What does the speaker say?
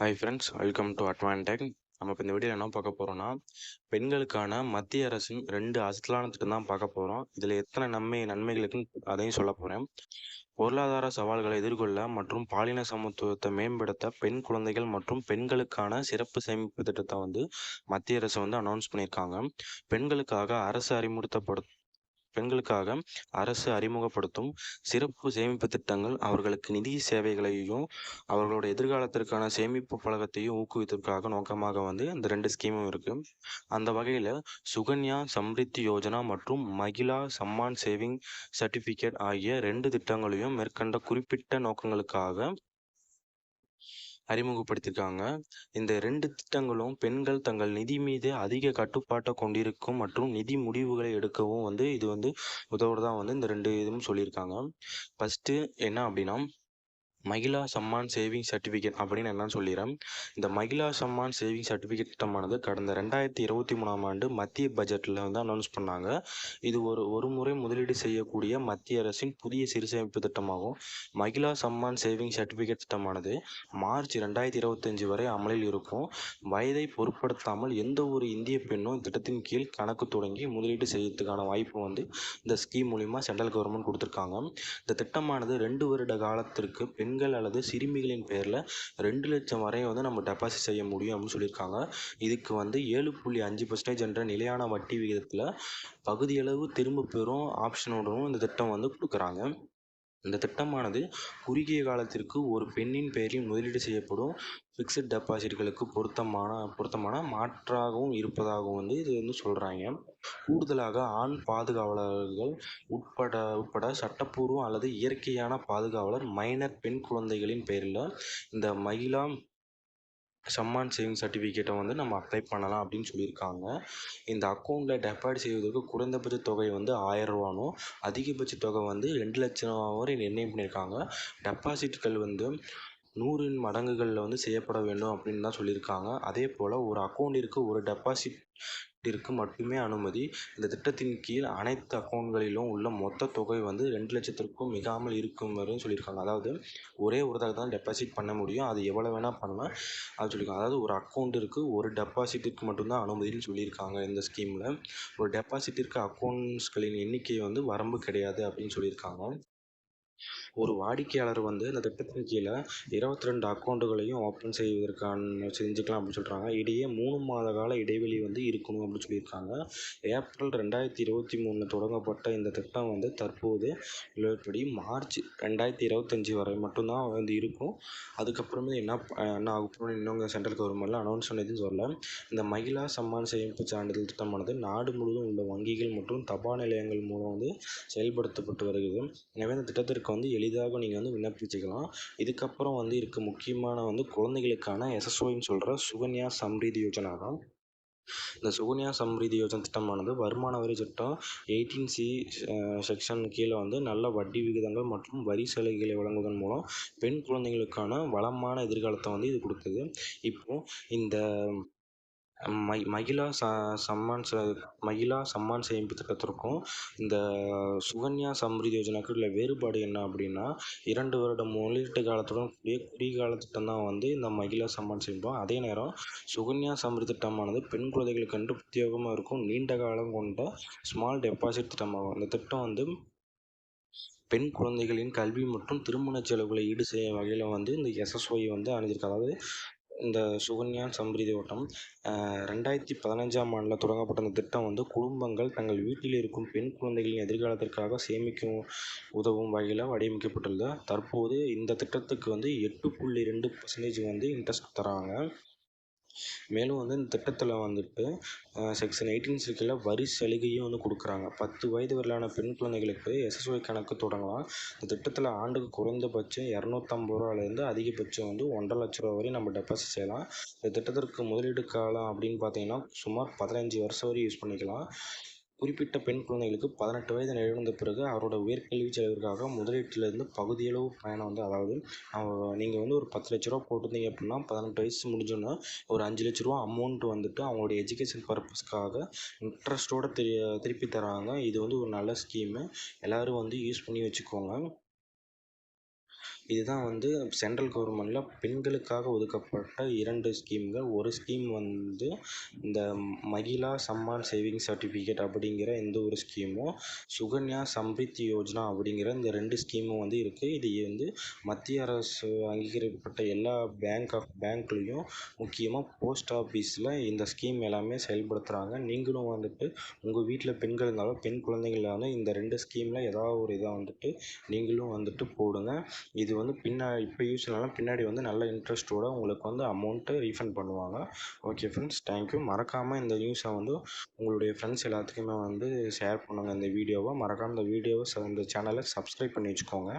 Hi friends welcome to Advantech நம்ம இப்போ இந்த வீடியோவில் என்ன பார்க்க போகிறோம்னா பெண்களுக்கான மத்திய அரசின் ரெண்டு அசத்தலான திட்டம் தான் பார்க்க போகிறோம் இதில் எத்தனை நன்மை நன்மைகள் அதையும் சொல்ல போகிறேன் பொருளாதார சவால்களை எதிர்கொள்ள மற்றும் பாலின சமத்துவத்தை மேம்படுத்த பெண் குழந்தைகள் மற்றும் பெண்களுக்கான சிறப்பு சேமிப்பு திட்டத்தை வந்து மத்திய அரசு வந்து அனௌன்ஸ் பண்ணியிருக்காங்க. பெண்களுக்காக அரசு அறிமுகப்படுத்த பெண்களுக்காக அரசு அறிமுகப்படுத்தும் சிறப்பு சேமிப்பு திட்டங்கள் அவர்களுக்கு நிதி சேவைகளையும் அவர்களோட எதிர்காலத்திற்கான சேமிப்பு பழக்கத்தையும் ஊக்குவித்ததற்காக நோக்கமாக வந்து இந்த ரெண்டு ஸ்கீமும் இருக்குது அந்த வகையில் சுகன்யா சம்ரித்தி யோஜனா மற்றும் மகிழா சம்மான் சேவிங் சர்டிஃபிகேட் ஆகிய ரெண்டு திட்டங்களையும் மேற்கண்ட குறிப்பிட்ட நோக்கங்களுக்காக அறிமுகப்படுத்தியிருக்காங்க இந்த ரெண்டு திட்டங்களும் பெண்கள் தங்கள் நிதி மீது அதிக கட்டுப்பாட்டை கொண்டிருக்கும் மற்றும் நிதி முடிவுகளை எடுக்கவும் வந்து இது வந்து உதவுறதா வந்து இந்த ரெண்டு இதுவும் சொல்லியிருக்காங்க. ஃபஸ்ட்டு என்ன அப்படின்னா மகிழா சம்மான் சேவிங் சர்டிஃபிகேட் அப்படின்னு என்னன்னு சொல்லிடுறேன். இந்த மகிழா சம்மான் சேவிங் சர்டிஃபிகேட் திட்டமானது கடந்த ரெண்டாயிரத்தி இருபத்தி மூணாம் ஆண்டு மத்திய பட்ஜெட்டில் வந்து அனௌன்ஸ் பண்ணாங்க. இது ஒரு ஒரு முறை முதலீடு செய்யக்கூடிய மத்திய அரசின் புதிய சிறுசேமிப்பு திட்டமாகும். மகிழா சம்மான் சேவிங் சர்டிஃபிகேட் திட்டமானது மார்ச் ரெண்டாயிரத்தி இருபத்தஞ்சி வரை அமலில் இருக்கும். வயதை பொருட்படுத்தாமல் எந்த ஒரு இந்திய பெண்ணும் திட்டத்தின் கீழ் கணக்கு தொடங்கி முதலீடு செய்யறதுக்கான வாய்ப்பு வந்து இந்த ஸ்கீம் மூலிமா சென்ட்ரல் கவர்மெண்ட் கொடுத்துருக்காங்க. இந்த திட்டமானது ரெண்டு வருட காலத்திற்கு பெண் பெண்கள் அல்லது சிறுமிகளின் பேரில் ரெண்டு லட்சம் வரையும் வந்து நம்ம டெபாசிட் செய்ய முடியும் அப்படின்னு சொல்லியிருக்காங்க. இதுக்கு வந்து ஏழு புள்ளி அஞ்சு பர்சன்டேஜ் என்ற நிலையான வட்டி விகிதத்தில் பகுதியளவு திரும்ப பெறும் ஆப்ஷனோடவும் இந்த திட்டம் வந்து கொடுக்குறாங்க. இந்த திட்டமானது குறுகிய காலத்திற்கு ஒரு பெண்ணின் பெயரில் முதலீடு செய்யப்படும் ஃபிக்ஸட் டெபாசிட்களுக்கு பொருத்தமான பொருத்தமான மாற்றாகவும் இருப்பதாகவும் வந்து இது வந்து சொல்கிறாங்க கூடுதலாக ஆண் பாதுகாவலர்கள் உட்பட உட்பட சட்டப்பூர்வம் அல்லது இயற்கையான பாதுகாவலர் மைனர் பெண் குழந்தைகளின் பேரில் இந்த மகிழா சம்மான் சேவிங் சர்டிஃபிகேட்டை வந்து நம்ம அப்ளை பண்ணலாம் அப்படின்னு சொல்லியிருக்காங்க. இந்த அக்கௌண்ட்டில் டெபாசிட் செய்வதற்கு குறைந்தபட்ச தொகை வந்து ஆயிரரூவானும் அதிகபட்ச தொகை வந்து ரெண்டு லட்சம் வரை நிர்ணயம் பண்ணியிருக்காங்க. டெபாசிட்கள் வந்து நூறின் மடங்குகளில் வந்து செய்யப்பட வேண்டும் அப்படின்னு தான் சொல்லியிருக்காங்க. அதே போல் ஒரு அக்கௌண்ட்டிற்கு ஒரு டெபாசிட்டிற்கு மட்டுமே அனுமதி. இந்த திட்டத்தின் கீழ் அனைத்து அக்கௌண்ட்களிலும் உள்ள மொத்த தொகை வந்து ரெண்டு லட்சத்திற்கும் மிகாமல் இருக்கும் வரையும் சொல்லியிருக்காங்க. அதாவது ஒரே ஒரு தடவை தான் டெபாசிட் பண்ண முடியும். அது எவ்வளோ வேணால் பண்ணலாம் அது சொல்லியிருக்காங்க. அதாவது ஒரு அக்கௌண்ட் ஒரு டெபாசிட்டிற்கு மட்டும்தான் அனுமதின்னு சொல்லியிருக்காங்க இந்த ஸ்கீமில் ஒரு டெபாசிட்டிற்கு அக்கௌண்ட்ஸ்களின் எண்ணிக்கை வந்து வரம்பு கிடையாது அப்படின்னு சொல்லியிருக்காங்க. ஒரு வாடிக்கையாளர் வந்து இந்த திட்டத்தின் கீழே இருபத்தி ரெண்டு அக்கௌண்ட்டுகளையும் ஓப்பன் செய்வதற்கான செஞ்சுக்கலாம் அப்படின்னு சொல்கிறாங்க இடையே மூணு மாத கால இடைவெளி வந்து இருக்கணும் அப்படின்னு சொல்லியிருக்காங்க. ஏப்ரல் ரெண்டாயிரத்தி இருபத்தி மூணில் தொடங்கப்பட்ட இந்த திட்டம் வந்து தற்போது நிலவரப்படி மார்ச் ரெண்டாயிரத்தி இருபத்தஞ்சி வரை மட்டும்தான் வந்து இருக்கும். அதுக்கப்புறமே என்ன என்ன ஆகும் இன்னும் சென்ட்ரல் கவர்மெண்ட்டில் அனௌன்ஸ் பண்ணதுன்னு சொல்ல இந்த மகிழா சம்மான் சேமிப்பு சான்றிதழ் திட்டமானது நாடு முழுவதும் உள்ள வங்கிகள் மற்றும் தபால் நிலையங்கள் மூலம் வந்து செயல்படுத்தப்பட்டு வருகிறது. எனவே இந்த திட்டத்திற்கு வந்து எளிதாக நீங்கள் வந்து விண்ணப்பிச்சுக்கலாம். இதுக்கப்புறம் வந்து இருக்க முக்கியமான வந்து குழந்தைகளுக்கான எஸ்எஸ்ஓன்னு சொல்கிற சுகன்யா சம்ரிதி யோஜனா தான். இந்த சுகன்யா சம்ரிதி யோஜனை திட்டமானது வருமான வரி சட்டம் எயிட்டீன் சி செக்ஷன் கீழே வந்து நல்ல வட்டி விகிதங்கள் மற்றும் வரி சலுகைகளை வழங்குவதன் மூலம் பெண் குழந்தைகளுக்கான வளமான எதிர்காலத்தை வந்து இது கொடுக்குது இப்போது இந்த மகிழா ச சம்மான் ச மகிழா சம்மான் சேமிப்பு திட்டத்திற்கும் இந்த சுகன்யா சம்ரிதி யோஜனாக்கு உள்ள வேறுபாடு என்ன அப்படின்னா இரண்டு வருடம் முதலீட்டு காலத்துடன் கூடிய குறுகிய திட்டம் தான் வந்து இந்த மகிழா சம்மான் சேமிப்போம் அதே நேரம் சுகன்யா சம்ரிதி திட்டமானது பெண் குழந்தைகளுக்கென்று பிரத்யேகமாக இருக்கும் நீண்ட காலம் கொண்ட ஸ்மால் டெபாசிட் திட்டமாகும். இந்த திட்டம் வந்து பெண் குழந்தைகளின் கல்வி மற்றும் திருமண செலவுகளை ஈடு செய்ய வகையில் வந்து இந்த எஸ்எஸ்ஒய் வந்து அணிஞ்சிருக்கு. அதாவது இந்த சுகன்யா சம்ரிதி ஓட்டம் ரெண்டாயிரத்தி பதினஞ்சாம் ஆண்டில் தொடங்கப்பட்ட இந்த திட்டம் வந்து குடும்பங்கள் தங்கள் வீட்டில் இருக்கும் பெண் குழந்தைகளின் எதிர்காலத்திற்காக சேமிக்கும் உதவும் வகையில் வடிவமைக்கப்பட்டுள்ளது. தற்போது இந்த திட்டத்துக்கு வந்து எட்டு புள்ளி ரெண்டு பர்சன்டேஜ் வந்து இன்ட்ரெஸ்ட் தராங்க. மேலும் வந்து இந்த திட்டத்தில் வந்துட்டு செக்ஷன் எயிட்டீன் சிக்கில் வரி சலுகையும் வந்து கொடுக்குறாங்க. பத்து வயது வரையிலான பெண் குழந்தைகளுக்கு எஸ்எஸ்ஒய் கணக்கு தொடங்கலாம். இந்த திட்டத்தில் ஆண்டுக்கு குறைந்தபட்சம் இரநூத்தம்பது ரூபாலேருந்து அதிகபட்சம் வந்து ஒன்றரை லட்ச ரூபா வரையும் நம்ம டெபாசிட் செய்யலாம். இந்த திட்டத்திற்கு முதலீடு காலம் அப்படின்னு பார்த்தீங்கன்னா சுமார் பதினஞ்சு வருஷம் வரை யூஸ் பண்ணிக்கலாம். குறிப்பிட்ட பெண் குழந்தைகளுக்கு பதினெட்டு வயது நிறைவடைந்த பிறகு அவரோட உயர்கல்வி செலவிற்காக முதலீட்டிலிருந்து பகுதியளவு பயணம் வந்து அதாவது நீங்கள் வந்து ஒரு பத்து லட்ச ரூபா போட்டிருந்தீங்க அப்படின்னா பதினெட்டு வயசு முடிஞ்சோன்னா ஒரு அஞ்சு லட்ச ரூபா அமௌண்ட் வந்துட்டு அவங்களுடைய எஜுகேஷன் பர்பஸ்க்காக இன்ட்ரெஸ்ட்டோடு திரு திருப்பி தராங்க. இது வந்து ஒரு நல்ல ஸ்கீமு எல்லோரும் வந்து யூஸ் பண்ணி வச்சுக்கோங்க. இதுதான் வந்து சென்ட்ரல் கவர்மெண்ட்டில் பெண்களுக்காக ஒதுக்கப்பட்ட இரண்டு ஸ்கீம்கள். ஒரு ஸ்கீம் வந்து இந்த மகிழா சம்மான் சேவிங் சர்டிஃபிகேட் அப்படிங்கிற இந்த ஒரு ஸ்கீமும் சுகன்யா சம்ரித்தி யோஜனா அப்படிங்கிற இந்த ரெண்டு ஸ்கீமும் வந்து இருக்குது இது வந்து மத்திய அரசு அங்கீகரிக்கப்பட்ட எல்லா பேங்க் ஆஃப் பேங்க்லேயும் முக்கியமாக போஸ்ட் ஆஃபீஸில் இந்த ஸ்கீம் எல்லாமே செயல்படுத்துகிறாங்க நீங்களும் வந்துட்டு உங்கள் வீட்டில் பெண்கள் இருந்தாலும் பெண் குழந்தைகள் இந்த ரெண்டு ஸ்கீமில் ஏதாவது ஒரு இதாக வந்துட்டு நீங்களும் வந்துட்டு போடுங்க. இது வந்து பின்னா இப்போ யூஸ் இல்லைனா பின்னாடி வந்து நல்ல இன்ட்ரெஸ்ட்டோட உங்களுக்கு வந்து அமௌண்ட்டு ரீஃபண்ட் பண்ணுவாங்க. ஓகே ஃப்ரெண்ட்ஸ் தேங்க்யூ மறக்காமல் இந்த நியூஸை வந்து உங்களுடைய ஃப்ரெண்ட்ஸ் எல்லாத்துக்குமே வந்து ஷேர் பண்ணுங்கள் இந்த வீடியோவை மறக்காமல் இந்த வீடியோவை இந்த சேனலை சப்ஸ்கிரைப் பண்ணி வச்சுக்கோங்க.